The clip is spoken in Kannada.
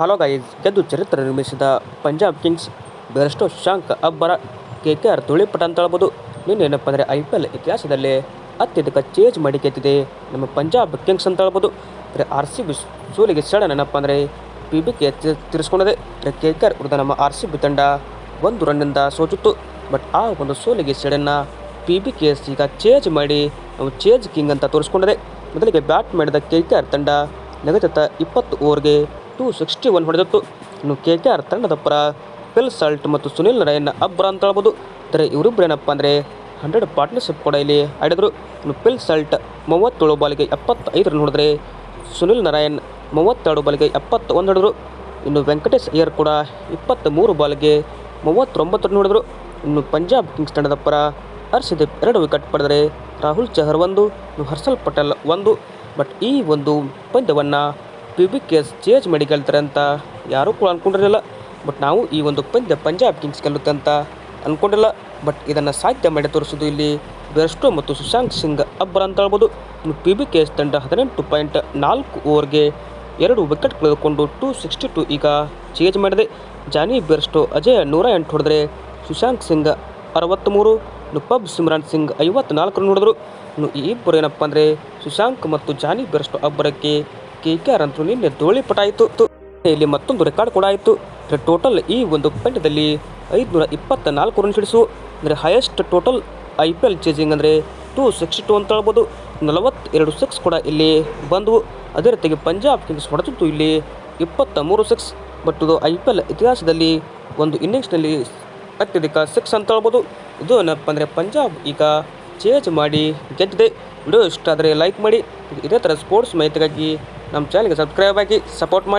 ಹಲೋ ಗೈಸ್ ಗೆದ್ದು ಚರಿತ್ರೆ ನಿರ್ಮಿಸಿದ ಪಂಜಾಬ್ ಕಿಂಗ್ಸ್ ಬೇರಷ್ಟು ಶಾಂಕ್ ಅಬ್ಬರ ಕೆ ಕೆ ಆರ್ ತುಳಿಪಟ ಅಂತ ಹೇಳ್ಬೋದು. ನೀನು ಏನಪ್ಪ ಅಂದರೆ ಐ ಪಿ ಎಲ್ ಇತಿಹಾಸದಲ್ಲಿ ಅತ್ಯಧಿಕ ಚೇಂಜ್ ಮಾಡಿ ಗೆದ್ದಿದೆ ನಮ್ಮ ಪಂಜಾಬ್ ಕಿಂಗ್ಸ್ ಅಂತ ಹೇಳ್ಬೋದು. ಅಂದರೆ ಆರ್ ಸಿ ಬಿ ಸೋಲಿಗೆ ಸಡನ್ ಏನಪ್ಪ ಅಂದರೆ ಪಿ ಬಿ ಕೆ ತಿರ್ಸ್ಕೊಂಡಿದೆ. ಅಂದರೆ ಕೆ ಕೆ ಆರ್ ವಿರುದ್ಧ ನಮ್ಮ ಆರ್ ಸಿ ಬಿ ತಂಡ ಒಂದು ರನ್ನಿಂದ ಸೋಚಿತ್ತು ಬಟ್ ಆ ಒಂದು ಸೋಲಿಗೆ ಸಡನ್ನ ಪಿ ಬಿ ಕೆ ಎಸ್ ಈಗ ಚೇಂಜ್ ಮಾಡಿ ನಾವು ಚೇಂಜ್ ಕಿಂಗ್ ಅಂತ ತೋರಿಸ್ಕೊಂಡಿದೆ. ಮೊದಲಿಗೆ ಬ್ಯಾಟ್ ಮಾಡಿದ ಕೆ ಕೆ ಆರ್ ತಂಡ ನಿಗದಿತ ಇಪ್ಪತ್ತು ಓವರ್ಗೆ ಟೂ ಸಿಕ್ಸ್ಟಿ ಒನ್ ಹೊಡೆದಿತ್ತು. ಇನ್ನು ಕೆ ಕೆ ಆರ್ ತಂಡದ ಪರ ಪಿಲ್ ಸಾಲ್ಟ್ ಮತ್ತು ಸುನಿಲ್ ನಾರಾಯಣ ಅಬ್ಬರ ಅಂತ ಹೇಳ್ಬೋದು. ಆದರೆ ಇವರಿಬ್ಬರು ಏನಪ್ಪ ಅಂದರೆ ಹಂಡ್ರೆಡ್ ಪಾರ್ಟ್ನರ್ಶಿಪ್ ಕೂಡ ಇಲ್ಲಿ ಆಡಿದರು. ಇನ್ನು ಪಿಲ್ ಸಾಲ್ಟ್ ಮೂವತ್ತೇಳು ಬಾಲಿಗೆ ಎಪ್ಪತ್ತೈದು ರನ್ ಹೊಡೆದ್ರೆ ಸುನಿಲ್ ನಾರಾಯಣ್ ಮೂವತ್ತೆರಡು ಬಾಲಿಗೆ ಎಪ್ಪತ್ತ ಒಂದು ಹೊಡೆದರು. ಇನ್ನು ವೆಂಕಟೇಶ್ ಅಯ್ಯರ್ ಕೂಡ ಇಪ್ಪತ್ತ್ಮೂರು ಬಾಲಿಗೆ ಮೂವತ್ತೊಂಬತ್ತು ರನ್ ಹೊಡೆದರು. ಇನ್ನು ಪಂಜಾಬ್ ಕಿಂಗ್ಸ್ ತಂಡದ ಪರ ಹರ್ಷದೀಪ್ ಎರಡು ವಿಕೆಟ್ ಪಡೆದರೆ ರಾಹುಲ್ ಚಹರ್ ಒಂದು, ಇನ್ನು ಹರ್ಷಲ್ ಪಟೇಲ್ ಒಂದು. ಬಟ್ ಈ ಒಂದು ಪಂದ್ಯವನ್ನು P B K S change ಮಾಡಿ ಗೆಲ್ತಾರೆ ಅಂತ ಯಾರೂ ಕೂಡ ಅಂದ್ಕೊಂಡಿರಲಿಲ್ಲ ಬಟ್ ನಾವು ಈ ಒಂದು ಪಂದ್ಯ ಪಂಜಾಬ್ ಕಿಂಗ್ಸ್ ಗೆಲ್ಲುತ್ತೆ ಅಂತ ಅಂದ್ಕೊಂಡಿಲ್ಲ ಬಟ್ ಇದನ್ನು ಸಾಧ್ಯ ಮಾಡಿ ತೋರಿಸೋದು ಇಲ್ಲಿ ಬೆರ್ಸ್ಟೋ ಮತ್ತು ಸುಶಾಂತ್ ಸಿಂಗ್ ಅಬ್ಬರ ಅಂತ ಹೇಳ್ಬೋದು. ಇನ್ನು ಪಿ ಬಿ ಕೇಸ್ ತಂಡ ಹದಿನೆಂಟು ಪಾಯಿಂಟ್ ನಾಲ್ಕು ಓವರ್ಗೆ ಎರಡು ವಿಕೆಟ್ ಕಳೆದುಕೊಂಡು ಟೂ ಸಿಕ್ಸ್ಟಿ ಟು ಈಗ ಚೇಜ್ ಮಾಡಿದೆ. ಜಾನಿ ಬೆರ್ಸ್ಟೋ ಅಜಯ್ ನೂರ ಎಂಟು ಹೊಡೆದ್ರೆ ಸುಶಾಂತ್ ಸಿಂಗ್ ಅರವತ್ತ್ಮೂರು ಇನ್ನು ಪಬ್ ಸಿಮ್ರಾನ್ ಸಿಂಗ್ ಐವತ್ನಾಲ್ಕು ರನ್ ಹೊಡೆದರು. ಇನ್ನು ಈ ಇಬ್ಬರು ಏನಪ್ಪ ಅಂದರೆ ಸುಶಾಂಕ್ ಮತ್ತು ಜಾನಿ ಬೆರ್ಸ್ಟೋ ಅಬ್ಬರಕ್ಕೆ ಕೆ ಕೆ ಆರ್ ಅಂತೂ ನಿನ್ನೆ ಧೂಳಿಪಟ ಆಯಿತು. ಇಲ್ಲಿ ಮತ್ತೊಂದು ರೆಕಾರ್ಡ್ ಕೂಡ ಆಯಿತು. ಟೋಟಲ್ ಈ ಒಂದು ಪಂದ್ಯದಲ್ಲಿ ಐದುನೂರ ಇಪ್ಪತ್ತ ನಾಲ್ಕು ರನ್ ಸಿಡಿಸು ಅಂದರೆ highest total I P L chasing ಅಂದರೆ ಟೂ ಸಿಕ್ಸ್ ಟು ಅಂತ ಹೇಳ್ಬೋದು. ನಲವತ್ತೆರಡು ಸಿಕ್ಸ್ ಕೂಡ ಇಲ್ಲಿ ಬಂದವು. ಅದೇ ರೀತಿಯಾಗಿ ಪಂಜಾಬ್ ಕಿಂಗ್ಸ್ ಹೊಡೆದಿತ್ತು ಇಲ್ಲಿ ಇಪ್ಪತ್ತ ಮೂರು ಸಿಕ್ಸ್ ಬಟ್ ಇದು ಐ ಪಿ ಎಲ್ ಇತಿಹಾಸದಲ್ಲಿ ಒಂದು ಇನ್ನಿಂಗ್ಸ್ನಲ್ಲಿ ಅತ್ಯಧಿಕ ಸಿಕ್ಸ್ ಅಂತ ಹೇಳ್ಬೋದು. ಇದು ಏನಪ್ಪ ಅಂದರೆ ಪಂಜಾಬ್ ಈಗ ಚೇಂಜ್ ಮಾಡಿ. ಗೆದ್ದಿದೆ ವಿಡಿಯೋ ಇಷ್ಟ ಆದರೆ ಲೈಕ್ ಮಾಡಿ. ಇದೇ ಥರ ಸ್ಪೋರ್ಟ್ಸ್ ಮಾಹಿತಿಗಾಗಿ ನಮ್ಮ ಚಾನಲ್ಗೆ ಸಬ್ಸ್ಕ್ರೈಬ್ ಆಗಿ ಸಪೋರ್ಟ್ ಮಾಡಿ.